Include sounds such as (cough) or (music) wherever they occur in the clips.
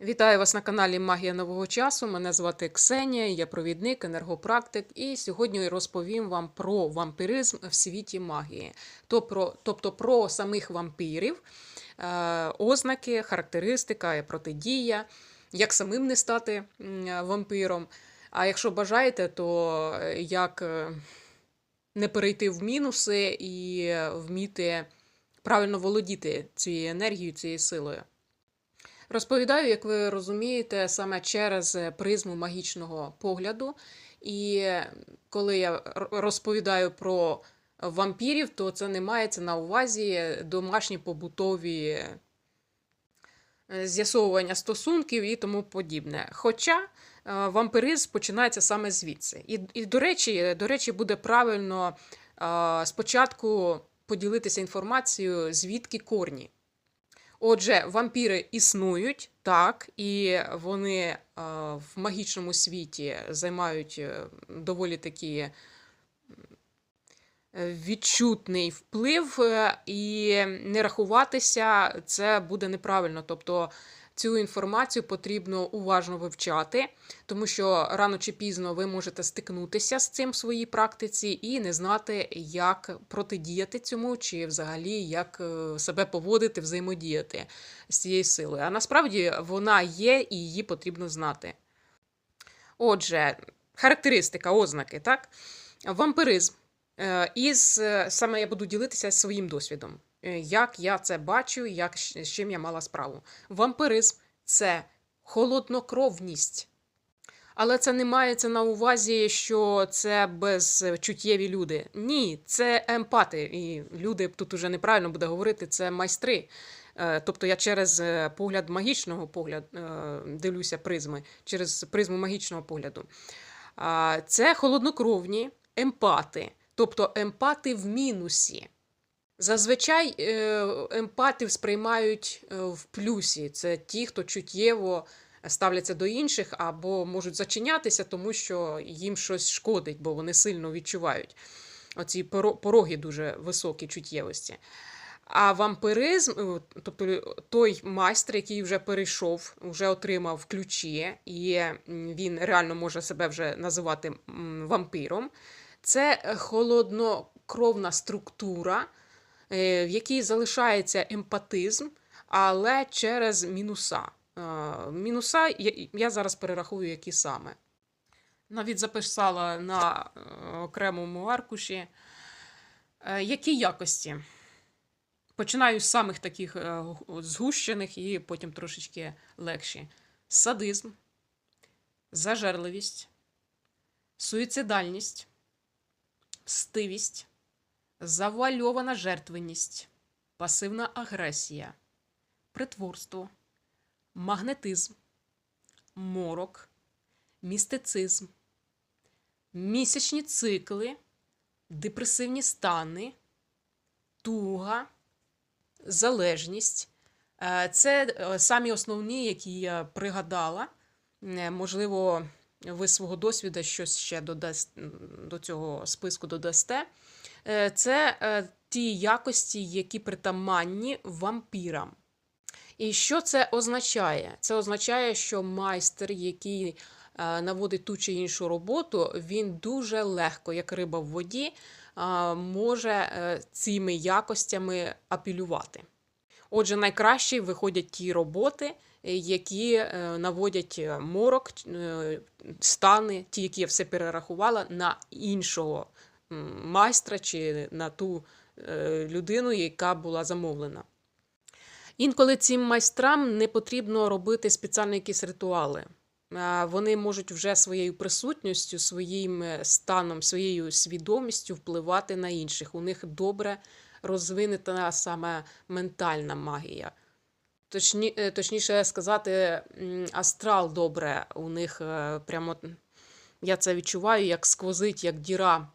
Вітаю вас на каналі Магія нового часу. Мене звати Ксенія, я провідник, енергопрактик, і сьогодні розповім вам про вампіризм в світі магії, то тобто про самих вампірів, е, ознаки, характеристика, протидія, як самим не стати вампіром. А якщо бажаєте, то як е, не перейти в мінуси і вміти правильно володіти цією енергією, цією силою. Розповідаю, як ви розумієте, саме через призму магічного погляду. І коли я розповідаю про вампірів, то це не мається на увазі домашні побутові е, з'ясовування стосунків і тому подібне. Хоча е, вампиризм починається саме звідси. І, і до, речі, до речі, буде правильно е, спочатку поділитися інформацією, звідки корні. Отже, вампіри існують, так, і вони е, в магічному світі займають е, доволі такі відчутний вплив, е, і не рахуватися це буде неправильно. Тобто цю інформацію потрібно уважно вивчати, тому що рано чи пізно ви можете стикнутися з цим в своїй практиці і не знати, як протидіяти цьому, чи взагалі як е, себе поводити, взаємодіяти з цією силою. А насправді вона є і її потрібно знати. Отже, характеристика, ознаки, так? Вампиризм. Е, Із е, саме я буду ділитися своїм досвідом, як я це бачу, як з чим я мала справу. Вампиризм це холоднокровність. Але це не мається на увазі, що це безчуттєві люди. Ні, це емпати. І люди тут уже неправильно буде говорити, це майстри. Е, Тобто я через е, погляд магічного погляду дивлюся призми, через призму магічного погляду. Це холоднокровні емпати, тобто емпати в мінусі. Зазвичай е, емпатів сприймають е, в плюсі. Це ті, хто чуттєво ставляться до інших або можуть зачинятися, тому що їм щось шкодить, бо вони сильно відчувають. Оці пороги дуже високі чуттєвості. А вампиризм, е, тобто той майстер, який вже перейшов, вже отримав ключі, і він реально може себе вже називати м, вампіром, це холоднокровна структура, в якій залишається емпатизм, але через мінуса. Е, Мінуса я- зараз перерахую, які саме. Навіть записала на е, окремому аркуші. Е, Які якості? Починаю з самих таких е, згущених і потім трошечки легші: садизм, зажерливість, суїцидальність, мстивість, завуальована жертвеність, пасивна агресія, притворство, магнетизм, морок, містицизм, місячні цикли, депресивні стани, туга, залежність. Е, Це е, самі основні, які я пригадала. Е, Можливо, ви свого досвіду щось ще додасть, до цього списку додасте. Е, Це е, ті якості, які притаманні вампірам. І що це означає? Це означає, що майстер, який е, наводить ту чи іншу роботу, він дуже легко, як риба в воді, може цими якостями апелювати. Отже, найкраще виходять ті роботи, які наводять морок, стани, ті, які я все перерахувала, на іншого майстра чи на ту е, людину, яка була замовлена. Інколи цим майстрам не потрібно робити спеціальні якісь ритуали. Вони можуть вже своєю присутністю, своїм е, станом, своєю свідомістю впливати на інших. У них добре розвинена саме ментальна магія. Точні, е, точніше сказати, астрал добре у них прямо я це відчуваю, як сквозить, як діра.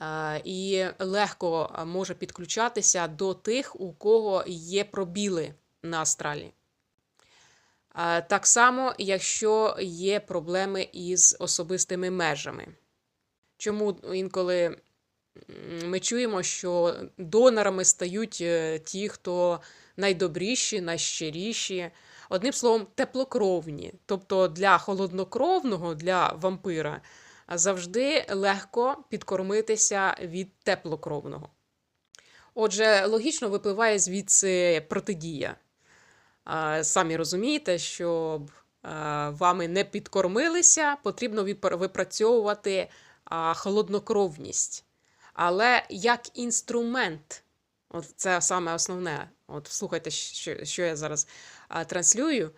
Е, І легко е, може підключатися до тих, у кого є пробіли на астралі. Е, Так само, якщо є проблеми із особистими межами. Чому інколи ми чуємо, що донорами стають ті, хто найдобріші, найщиріші, Одним словом, теплокровні. Тобто для холоднокровного, для вампира, завжди легко підкормитися від теплокровного. Отже, логічно випливає звідси протидія. Самі розумієте, щоб вами не підкормилися, потрібно випр- випрацьовувати холоднокровність. Але як інструмент, от це саме основне. От слухайте, що, що я зараз транслюю.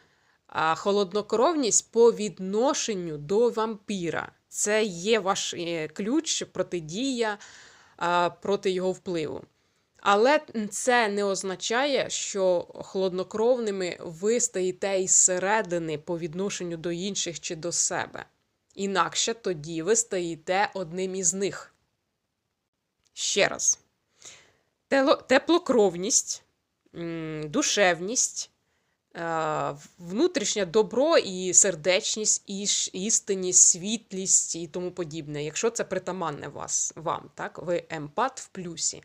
Холоднокровність по відношенню до вампіра. Це є ваш е, ключ, протидія проти його впливу. Але це не означає, що холоднокровними ви стаєте із середини по відношенню до інших чи до себе. Інакше тоді ви стаєте одним із них. Ще раз. Теплокровність, душевність, внутрішнє добро і сердечність, і істинність, світлість і тому подібне. Якщо це притаманне вас, вам, так? ви емпат в плюсі.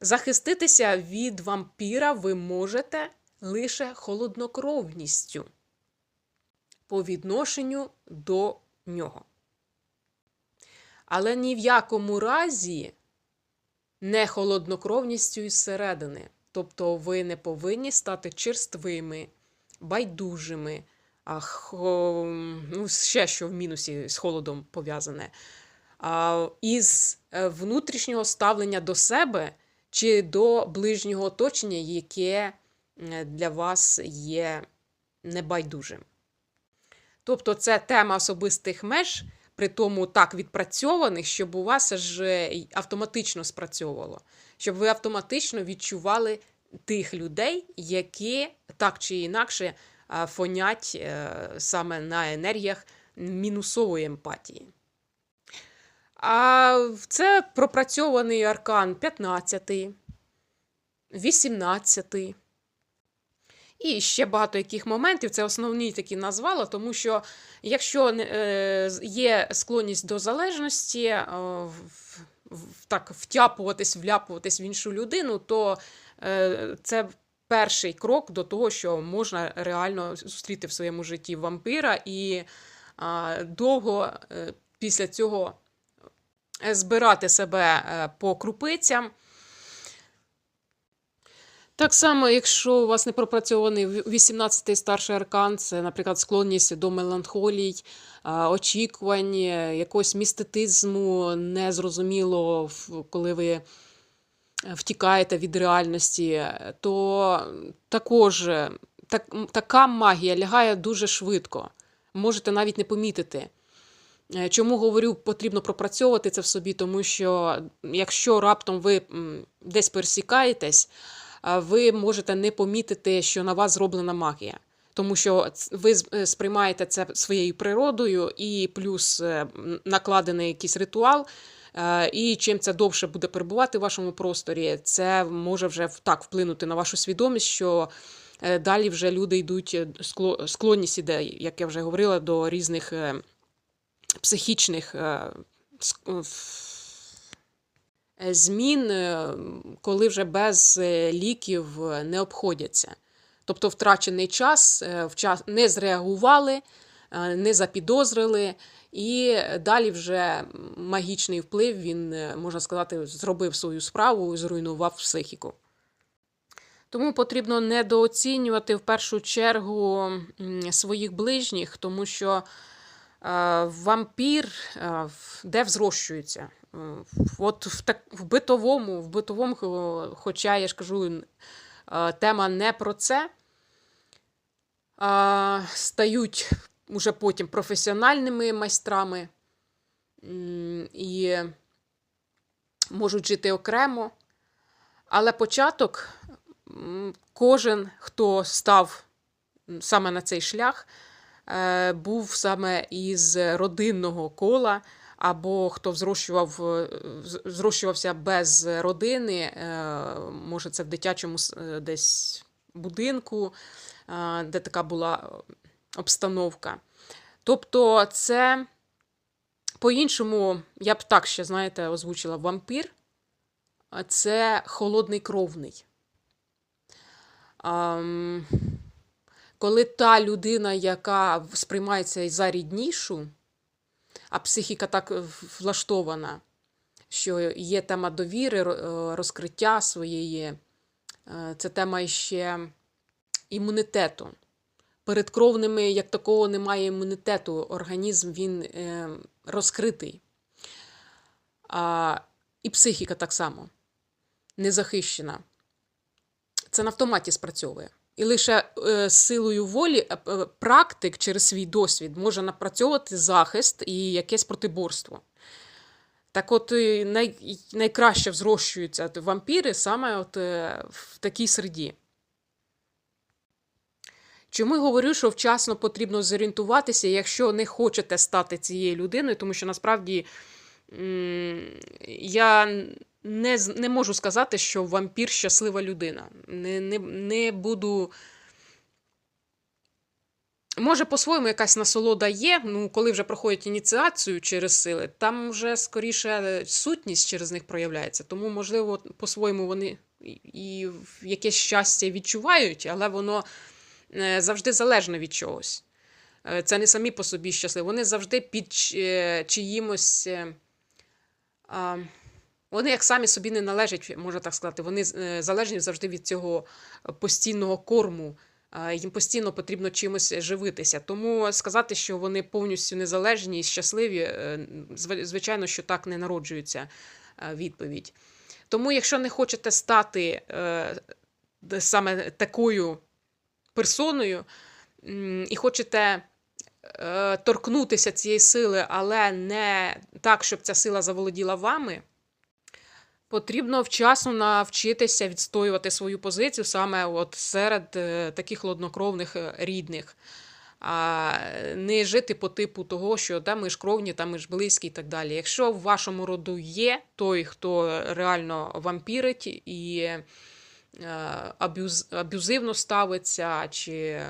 Захиститися від вампіра ви можете лише холоднокровністю по відношенню до нього. Але ні в якому разі не холоднокровністю із середини. Тобто ви не повинні стати черствими, байдужими, а, хо... ну, ще що в мінусі з холодом пов'язане, а, із е, внутрішнього ставлення до себе чи до ближнього оточення, яке е, для вас є небайдужим. Тобто це тема особистих меж, при тому так відпрацьованих, щоб у вас аж е, автоматично спрацьовувало, щоб ви автоматично відчували тих людей, які так чи інакше фонять е, саме на енергіях мінусової емпатії. А це пропрацьований аркан 15, 18. І ще багато яких моментів. Це основні такі назвала, тому що якщо е, є склонність до залежності, е, так втяпуватись, вляпуватись в іншу людину, то е, це перший крок до того, що можна реально зустріти в своєму житті вампира і довго після цього збирати себе по крупицям. Так само, якщо у вас не пропрацьований 18-й старший аркан, це, наприклад, склонність до меланхолій, очікувань, е, якогось містетизму, незрозуміло, коли ви е, втікаєте від реальності, то також е, так, така магія лягає дуже швидко. Можете навіть не помітити. Е, Чому говорю, потрібно пропрацьовувати це в собі, тому що якщо раптом ви десь пересікаєтесь, ви можете не помітити, що на вас зроблена магія. Тому що ви е, сприймаєте це своєю природою, і плюс е, накладений якийсь ритуал. е, І чим це довше буде перебувати в вашому просторі, це може вже так вплинути на вашу свідомість, що далі вже люди йдуть склонність іде, як я вже говорила, до різних психічних змін, е, коли вже без е, ліків е, не обходяться. Тобто втрачений час, не зреагували, не запідозрили, і далі вже магічний вплив, він, можна сказати, зробив свою справу і зруйнував психіку. Тому потрібно недооцінювати в першу чергу своїх ближніх, тому що вампір е, де взрощується. Е, От в, так, в битовому, в битовому, хоча я ж кажу, е, тема не про це, стають уже потім професіональними майстрами і можуть жити окремо. Але початок кожен, хто став саме на цей шлях, е, був саме із родинного кола, або хто взрощував, е, зрощувався без родини, е, може, це в дитячому е, десь будинку, е, де така була обстановка. Тобто, це по-іншому, я б так ще, знаєте, озвучила вампір, це холодний кровний. Коли та людина, яка сприймається за ріднішу, а психіка так е, влаштована, що є тема довіри, е, розкриття своєї, е, це тема ще імунітету. Перед кровними, як такого, немає імунітету. Організм він розкритий. І психіка так само незахищена. Це на автоматі спрацьовує. І лише е, силою волі е, практик через свій досвід може напрацьовувати захист і якесь протиборство. Так от най, найкраще взрощуються вампіри саме от, е, в такій середі. Чому я говорю, що вчасно потрібно зорієнтуватися, якщо не хочете стати цією людиною, тому що насправді я не, не можу сказати, що вампір щаслива людина. Не, не, не буду. Може, по-своєму якась насолода є, ну, коли вже проходять ініціацію через сили, там вже скоріше сутність через них проявляється. Тому, можливо, по-своєму вони і- якесь щастя відчувають, але воно е, завжди залежно від чогось. Е, Це не самі по собі щасливі, вони завжди під е, чиїмось. е, а, Вони як самі собі не належать, можна так сказати, вони е, залежні завжди від цього постійного корму. Їм постійно потрібно чимось живитися. Тому сказати, що вони повністю незалежні і щасливі, е, звичайно, що так не народжується е, відповідь. Тому, якщо не хочете стати е, саме такою персоною і хочете е, торкнутися цієї сили, але не так, щоб ця сила заволоділа вами, потрібно вчасно навчитися відстоювати свою позицію саме от серед е, таких хладнокровних е, рідних. А не жити по типу того, що да, ми ж кровні, та ми ж близькі і так далі. Якщо в вашому роду є той, хто реально вампірить і е, абюз, абюзивно ставиться, чи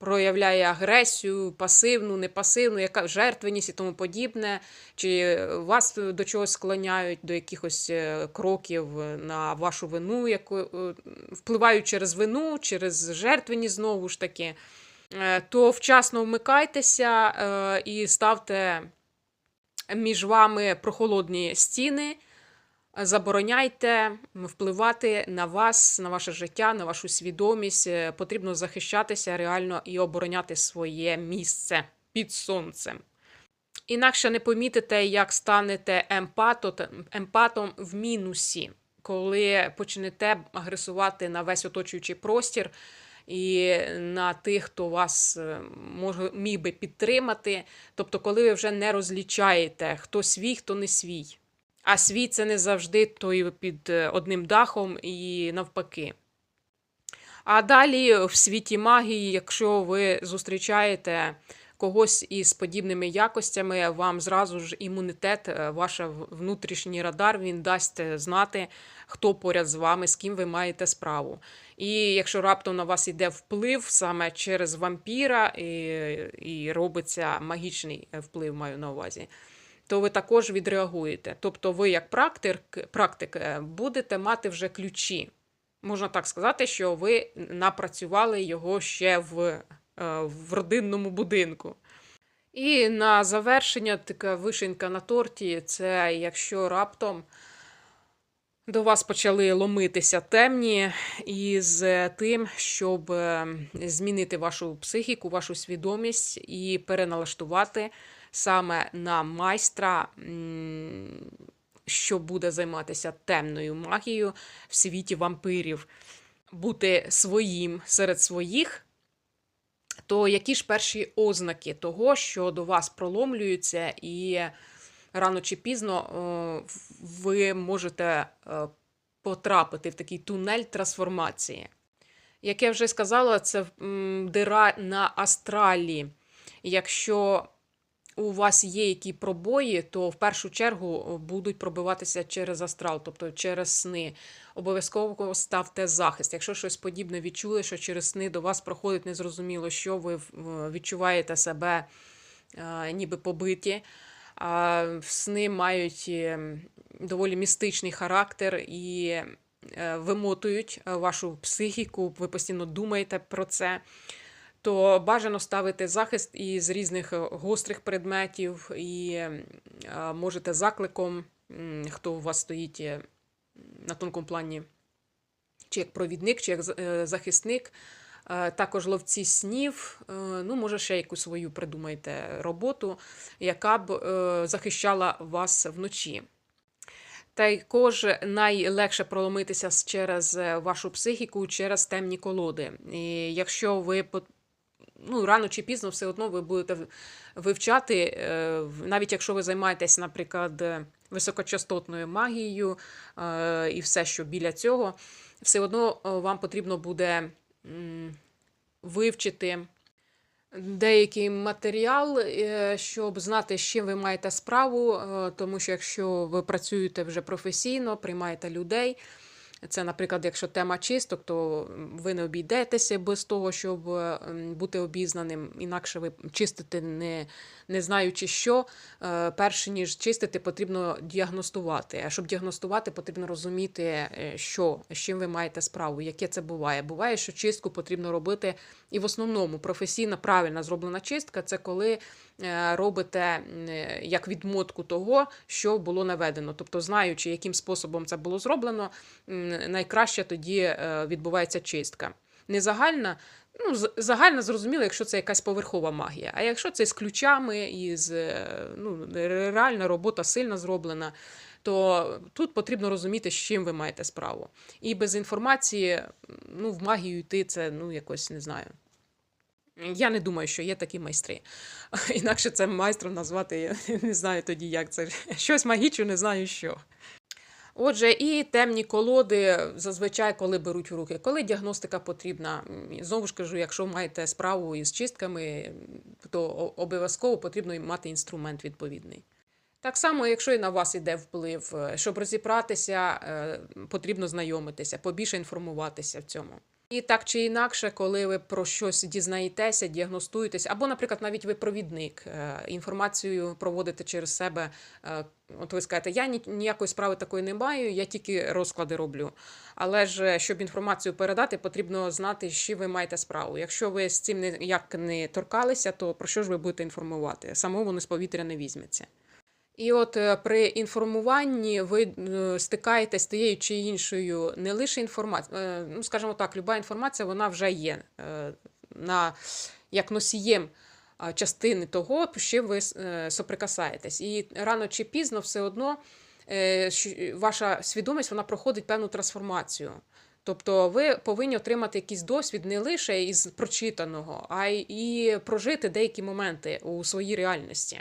проявляє агресію, пасивну, непасивну, яка жертвеність і тому подібне, чи вас до чогось склоняють до якихось е, кроків на вашу вину, яку е, впливають через вину, через жертвеність знову ж таки, е, то вчасно вмикайтеся е, і ставте між вами прохолодні стіни. Забороняйте впливати на вас, на ваше життя, на вашу свідомість. Е, Потрібно захищатися реально і обороняти своє місце під сонцем. Інакше не помітите, як станете емпатом в мінусі, коли почнете агресувати на весь оточуючий простір і на тих, хто вас е, може міг би підтримати. Тобто, коли ви вже не розлічаєте, хто свій, хто не свій. А свій це не завжди той під е, одним дахом і навпаки. А далі в світі магії, якщо ви зустрічаєте когось із подібними якостями, вам зразу ж імунітет, е, ваш внутрішній радар, він дасть е, знати, хто поряд з вами, з ким ви маєте справу. І якщо раптом на вас йде вплив саме через вампіра, і, і робиться магічний вплив, маю на увазі, то ви також відреагуєте. Тобто, ви, як практик, практик е, будете мати вже ключі. Можна так сказати, що ви напрацювали його ще в, е, в родинному будинку. І на завершення така вишенька на торті це якщо раптом до вас почали ломитися темні із тим, щоб е, змінити вашу психіку, вашу свідомість і переналаштувати саме на майстра, що буде займатися темною магією в світі вампирів, бути своїм серед своїх. То які ж перші ознаки того, що до вас проломлюються, і рано чи пізно ви можете е, потрапити в такий тунель трансформації? Як я вже сказала, це дира на астралі. Якщо у вас є які пробої, то в першу чергу будуть пробиватися через астрал, тобто через сни. Обов'язково ставте захист. Якщо щось подібне відчули, що через сни до вас проходить незрозуміло, що ви відчуваєте себе е, ніби побиті. Сни мають е, доволі містичний характер і е, вимотують е, вашу психіку, ви постійно думаєте про це, то бажано ставити захист із різних е, гострих предметів, і можете закликом, хто у вас стоїть е, на тонкому плані, чи як провідник, чи як е, захисник. Також ловці снів, ну, може, ще якусь свою придумайте роботу, яка б захищала вас вночі. Також найлегше проломитися через вашу психіку, через темні колоди. І якщо ви ну, рано чи пізно все одно ви будете вивчати, е, навіть якщо ви займаєтесь, наприклад, е, високочастотною магією е, і все, що біля цього, все одно вам потрібно буде вивчити деякий матеріал, щоб знати, з чим ви маєте справу, тому що якщо ви працюєте вже професійно, приймаєте людей. Це, наприклад, якщо тема чисток, то ви не обійдетеся без того, щоб е, бути обізнаним. Інакше ви чистите, не, не знаючи що. Е, Перше ніж чистити, потрібно діагностувати. А щоб діагностувати, потрібно розуміти, е, що з чим ви маєте справу, яке це буває. Буває, що чистку потрібно робити, і в основному професійна правильно зроблена чистка це коли робите е, як відмотку того, що було наведено. Тобто, знаючи, яким способом це було зроблено, найкраще тоді е, відбувається чистка. Не загальна, ну, загально зрозуміло, якщо це якась поверхова магія. А якщо це з ключами і з е, ну, реальна робота сильно зроблена, то тут потрібно розуміти, з чим ви маєте справу. І без інформації ну, в магію йти це ну, якось не знаю. Я не думаю, що є такі майстри. (laughs) Інакше це майстром назвати, (laughs) не знаю тоді, як це. (laughs) Щось магічне, не знаю що. Отже, і темні колоди зазвичай, коли беруть в руки, коли діагностика потрібна. Знову ж кажу, якщо маєте справу із чистками, то обов'язково потрібно мати інструмент відповідний. Так само, якщо і на вас іде вплив, е, щоб розібратися, е, потрібно знайомитися, побільше інформуватися в цьому. І так чи інакше, коли ви про щось дізнаєтеся, діагностуєтесь, або, наприклад, навіть ви провідник, е, інформацію проводите через себе. е, От ви скажете, я ніякої справи такої не маю, я тільки розклади роблю. Але ж е, щоб інформацію передати, потрібно знати, з чим ви маєте справу. Якщо ви з цим ніяк не торкалися, то про що ж ви будете інформувати? Самого воно з повітря не візьметься. І от е, при інформуванні ви е, стикаєтесь з тією чи іншою не лише інформацією, ну скажімо так, люба інформація вона вже є е, на, як носієм частини того, з чим ви е, соприкасаєтесь. І рано чи пізно все одно е, ваша свідомість вона проходить певну трансформацію. Тобто ви повинні отримати якийсь досвід не лише із прочитаного, а й і прожити деякі моменти у своїй реальності.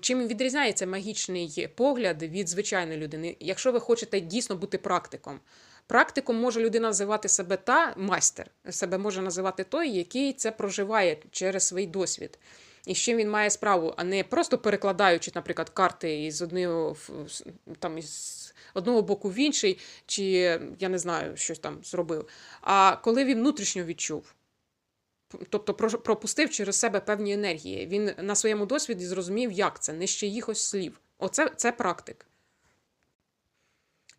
Чим відрізняється магічний погляд від звичайної людини? Якщо ви хочете дійсно бути практиком, практиком може людина називати себе та майстер, себе може називати той, який це проживає через свій досвід. І з чим він має справу, а не просто перекладаючи, наприклад, карти із одного там із одного боку в інший, чи я не знаю, щось там зробив. А коли він внутрішньо відчув. Тобто пропустив через себе певні енергії. Він на своєму досвіді зрозумів, як це, не з чиїхось слів. Оце це практик.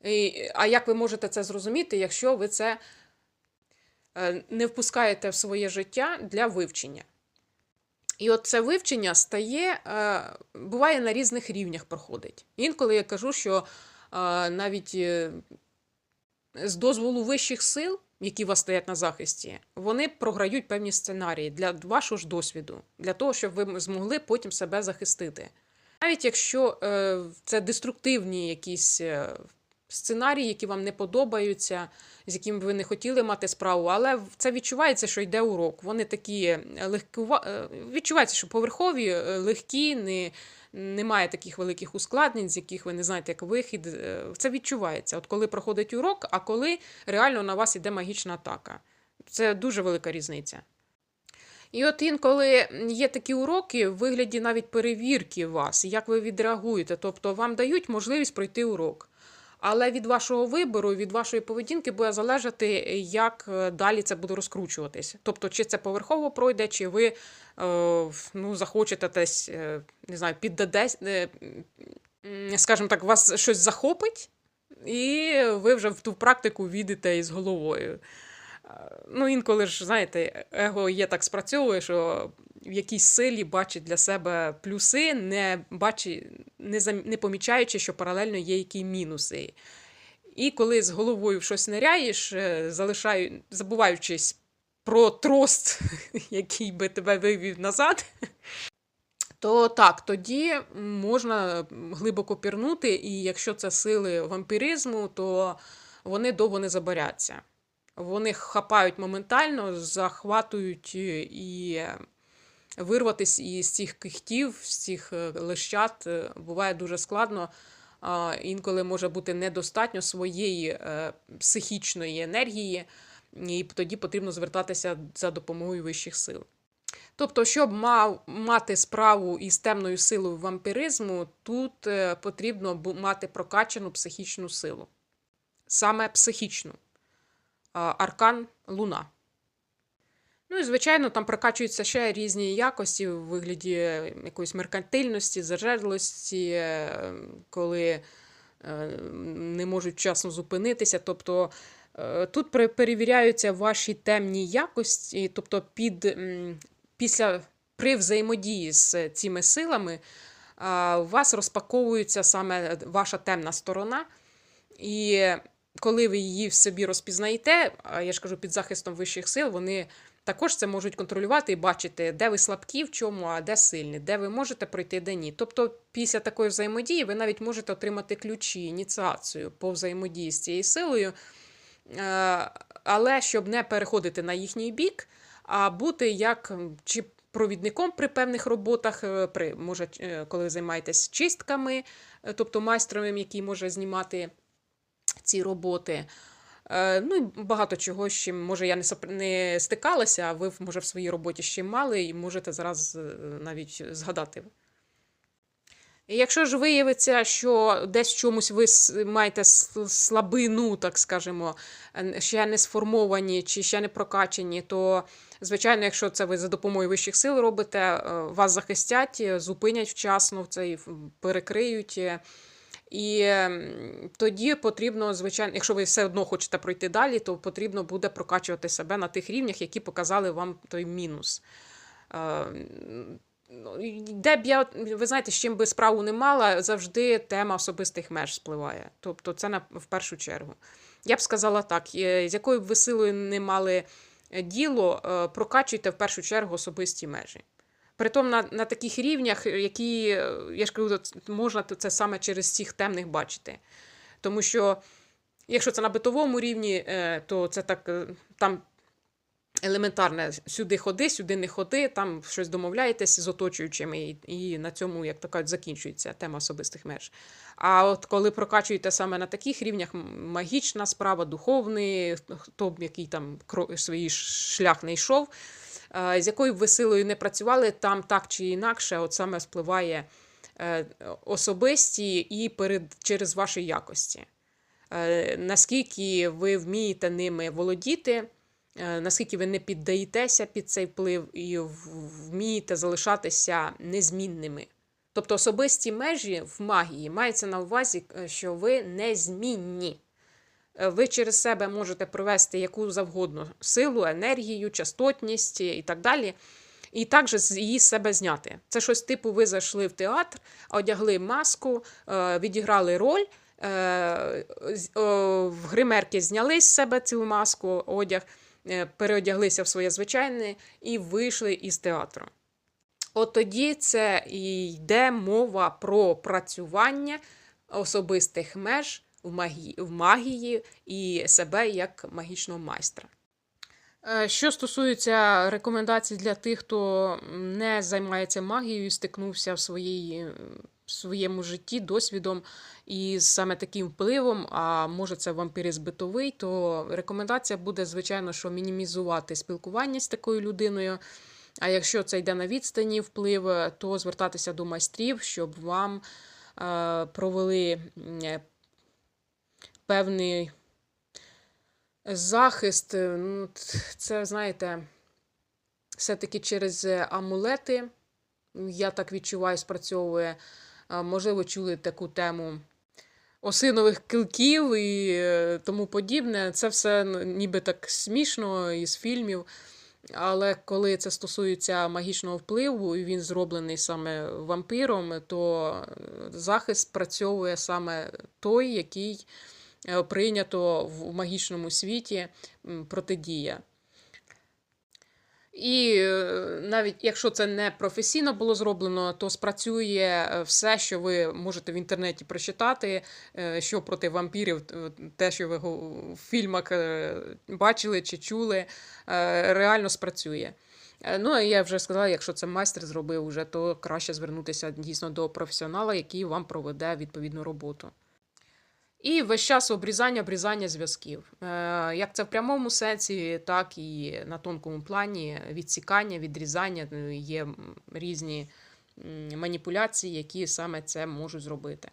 І, а як ви можете це зрозуміти, якщо ви це е, не впускаєте в своє життя для вивчення? І от це вивчення стає, е, буває на різних рівнях проходить. Інколи я кажу, що е, навіть з дозволу вищих сил, які вас стоять на захисті, вони програють певні сценарії для вашого ж досвіду, для того, щоб ви змогли потім себе захистити. Навіть якщо е, це деструктивні якісь е, сценарії, які вам не подобаються, з якими ви не хотіли мати справу, але це відчувається, що йде урок. Вони такі е, відчувається, що поверхові, легкі, не, немає таких великих ускладнень, з яких ви не знаєте, як вихід. Е, Це відчувається. От коли проходить урок, а коли реально на вас іде магічна атака. Це дуже велика різниця. І от інколи є такі уроки в вигляді навіть перевірки вас, як ви відреагуєте. Тобто вам дають можливість пройти урок. Але від вашого вибору, від вашої поведінки буде залежати, як е, далі це буде розкручуватись. Тобто, чи це поверхово пройде, чи ви е, ну, захочете десь, е, не знаю, піддадесь, скажімо так, вас щось захопить. і ви вже в ту практику війдете із головою. Ну, інколи ж, знаєте, его є так спрацьовує, що в якійсь силі бачить для себе плюси, не бачить, не, зам- не помічаючи, що паралельно є які мінуси. І коли з головою в щось ниряєш, е, залишаю, забуваючись про трост, (laughs) який би тебе вивів назад, (laughs) то так, тоді можна глибоко пірнути, і якщо це сили вампіризму, то вони довго не забаряться. Вони хапають моментально, захватують е, і е, вирватися із цих кихтів, з цих е, лещат е, буває дуже складно. Інколи може бути недостатньо своєї е, психічної енергії, і тоді потрібно звертатися за допомогою вищих сил. Тобто, щоб мати справу із темною силою вампіризму, тут потрібно мати прокачану психічну силу. Саме психічну. Аркан Луна. Ну і, звичайно, там прокачуються ще різні якості в вигляді е, якоїсь меркантильності, зажерлості, е, коли е, не можуть вчасно зупинитися. Тобто е, тут перевіряються ваші темні якості, тобто під, після при взаємодії з цими силами у вас розпаковується саме ваша темна сторона. І коли ви її в собі розпізнаєте, я ж кажу, під захистом вищих сил, вони також це можуть контролювати і бачити, де ви слабкі, в чому, а де сильні, де ви можете пройти, де ні. Тобто, після такої взаємодії ви навіть можете отримати ключі, ініціацію по взаємодії з цією силою. Е, Але щоб не переходити на їхній бік, а бути як чи провідником при певних роботах, е, при, може, е, коли займаєтесь чистками, тобто майстром, який може знімати ці роботи. Е, Ну і багато чого, з чим, може, я не, не стикалася, а ви, може, в своїй роботі чим мали, і можете зараз е, навіть згадати. І Якщо ж виявиться, що десь в чомусь ви маєте слабину, так скажемо, е, ще не сформовані чи ще не прокачані, то, звичайно, якщо це ви за допомогою вищих сил робите, вас захистять, зупинять вчасно, це і перекриють. І ем, тоді потрібно, звичайно, якщо ви все одно хочете пройти далі, то потрібно буде прокачувати себе на тих рівнях, які показали вам той мінус. Е, ну, Де б я, ви знаєте, з чим би справу не мала, завжди тема особистих меж спливає. Тобто, це на, в першу чергу. Я б сказала так: е, з якою б ви силою не мали діло, е, прокачуйте в першу чергу особисті межі. Притом на, на таких рівнях, які, я ж кажу, можна це саме через цих темних бачити. Тому що, якщо це на битовому рівні, е, то це так е, там елементарне сюди ходи, сюди не ходи, там щось домовляєтесь з оточуючими, і, і на цьому, як то кажуть, закінчується тема особистих меж. А от коли прокачуєте саме на таких рівнях, магічна справа, духовний, хто б який там свій шлях не йшов, з якою б ви силою не працювали, там так чи інакше, от саме спливає е, особисті і перед, через ваші якості. Е, Наскільки ви вмієте ними володіти, е, наскільки ви не піддаєтеся під цей вплив і вмієте залишатися незмінними. Тобто особисті межі в магії мається на увазі, е, що ви незмінні. Е, Ви через себе можете провести яку завгодно силу, енергію, частотність і так далі. І також її з себе зняти. Це щось типу, ви зайшли в театр, одягли маску, е, відіграли роль, е, в гримерки зняли з себе цю маску, одяг, е, переодяглися в своє звичайне і вийшли із театру. От тоді це і йде мова про працювання особистих меж в магії, в магії і себе як магічного майстра. Е, Що стосується рекомендацій для тих, хто не займається магією і стикнувся в, своїй, в своєму житті досвідом із саме таким впливом, а може це вампіризм битовий, то рекомендація буде, звичайно, що мінімізувати спілкування з такою людиною. А якщо це йде на відстані вплив, то звертатися до майстрів, щоб вам е, провели е, певний захист. Е, Ну, це, знаєте, все-таки через е, амулети, я так відчуваю, спрацьовує. Можливо, чули таку тему осинових килків і е, тому подібне. Це все ну, ніби так смішно із фільмів. Але коли це стосується магічного впливу, і він зроблений саме вампіром, то захист спрацьовує саме той, який прийнято в магічному світі протидія. І е, навіть якщо це не професійно було зроблено, то спрацює е, все, що ви можете в інтернеті прочитати, е, що проти вампірів, те, що ви в фільмах е, бачили чи чули, е, реально спрацює. Е, Ну, я вже сказала, якщо це майстер зробив уже, то краще звернутися дійсно до професіонала, який вам проведе відповідну роботу. І весь час обрізання, обрізання зв'язків. Е, Як це в прямому сенсі, так і на тонкому плані відсікання, відрізання. Ну, Є різні маніпуляції, які саме це можуть зробити.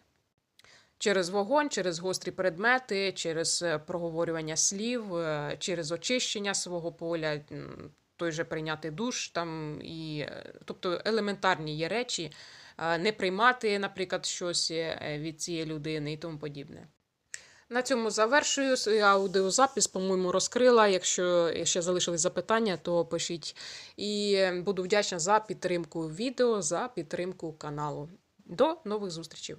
Через вогонь, через гострі предмети, через е, проговорювання слів, е, через очищення свого поля, той же прийняти душ, там і, тобто елементарні є речі, не приймати, наприклад, щось від цієї людини і тому подібне. На цьому завершую свій аудіозапис, по-моєму, розкрила. Якщо ще залишились запитання, то пишіть. І е, буду вдячна за підтримку відео, за підтримку каналу. До нових зустрічей!